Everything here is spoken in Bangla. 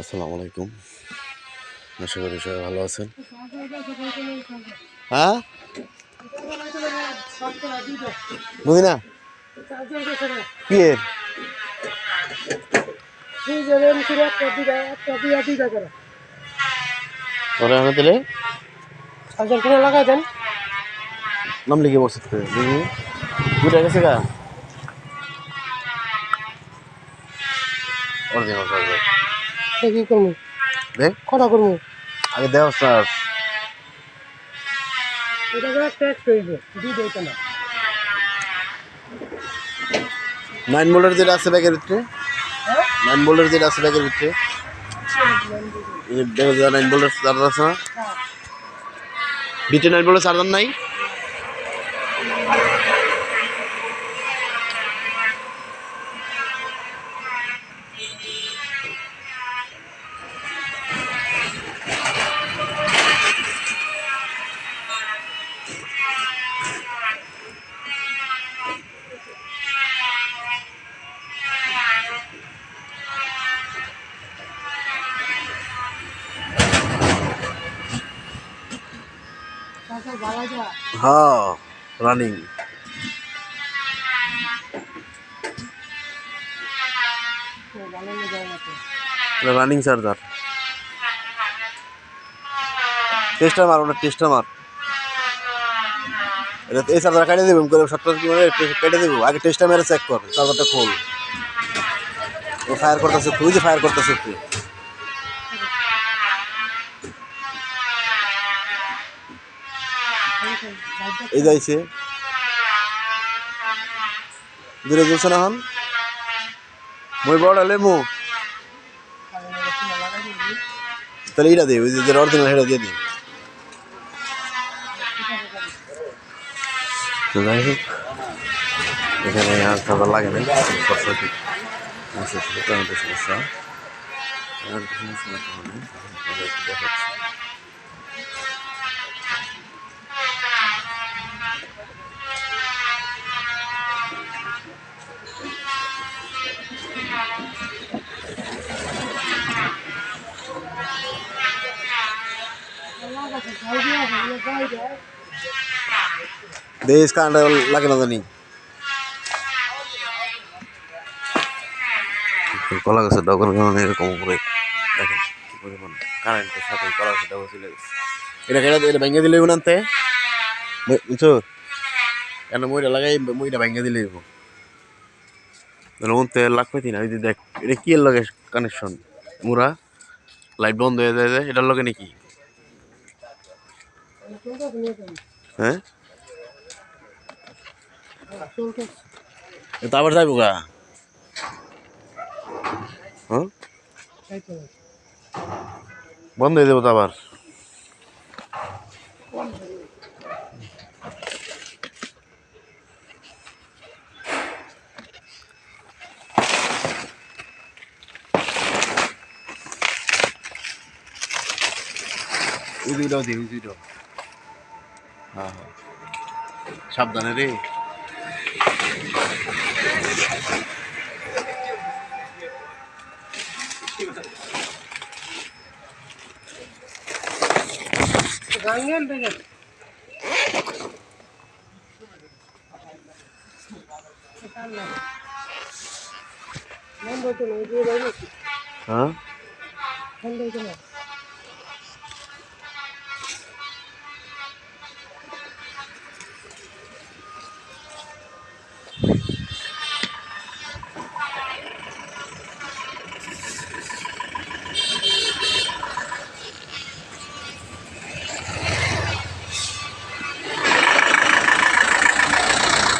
আসসালামু আলাইকুম। আশা করি সবাই ভালো আছেন। হ্যাঁ? লাগাই দেন নাম লিখে বসে বুঝে গেছে গা। কি করব? দেখ কটা করব? আগে দেও স্যার। এটা করে হইবে না। নাইন বোল্ডের যেটা আছে ব্যাগের ভিতরে? হ্যাঁ? নাইন বোল্ডের যেটা আছে ব্যাগের ভিতরে? এই যে ব্যাগের যেটা নাইন বোল্ডের চার্জার আছে না? ভিতরে নাইন বোল্ডের চার্জার নাই? হ্যাঁ রানিং রানিং চার্জার টেস্টার মার, ওটা টেস্টার মার। এটা এই চার্জার কেটে দেবো করে সত্তর কি মানে কেটে দেবো। আগে টেস্টার মেরে চেক কর চার্জারটা খোল ও ফায়ার করতেছে, তুই যে ফায়ার করতেছে, তুই। এই যাইছে। দূরে জ্বলছে না হন। মই বড় লেমু তাহলে এইটা দে, ওই যে অরিজিনাল হেটা দিয়ে দিই যাই হোক, এখানে আর খাবার লাগে না। সমস্যা। সমস্যা দেশ কারেন্ট লাগে না জানি। কলা গাছের ডগর কারণে এরকম করে দেখেন কি পরিমাণ কারেন্টের সাথে কলা গাছের ডগর চলে গেছে। এটা কেটে এটা ভেঙে দিলে উনানতে বুঝছ কেন মইটা লাগাই মইটা ভেঙে দিলে তাহলে উনতে লাগবে না ওই যে দেখ, এটা কি লগে কানেকশন মুরা লাইট বন্ধ হয়ে যায় এটার লগে নাকি? হ্যাঁ? তো আবার যাইব গা। হ্যাঁ? বন্ধ হয়ে যাব তো দিই ওই দুইটাও হ্যাঁ হ্যাঁ। সাবধানে রে। গাঙ্গেন হ্যাঁ? না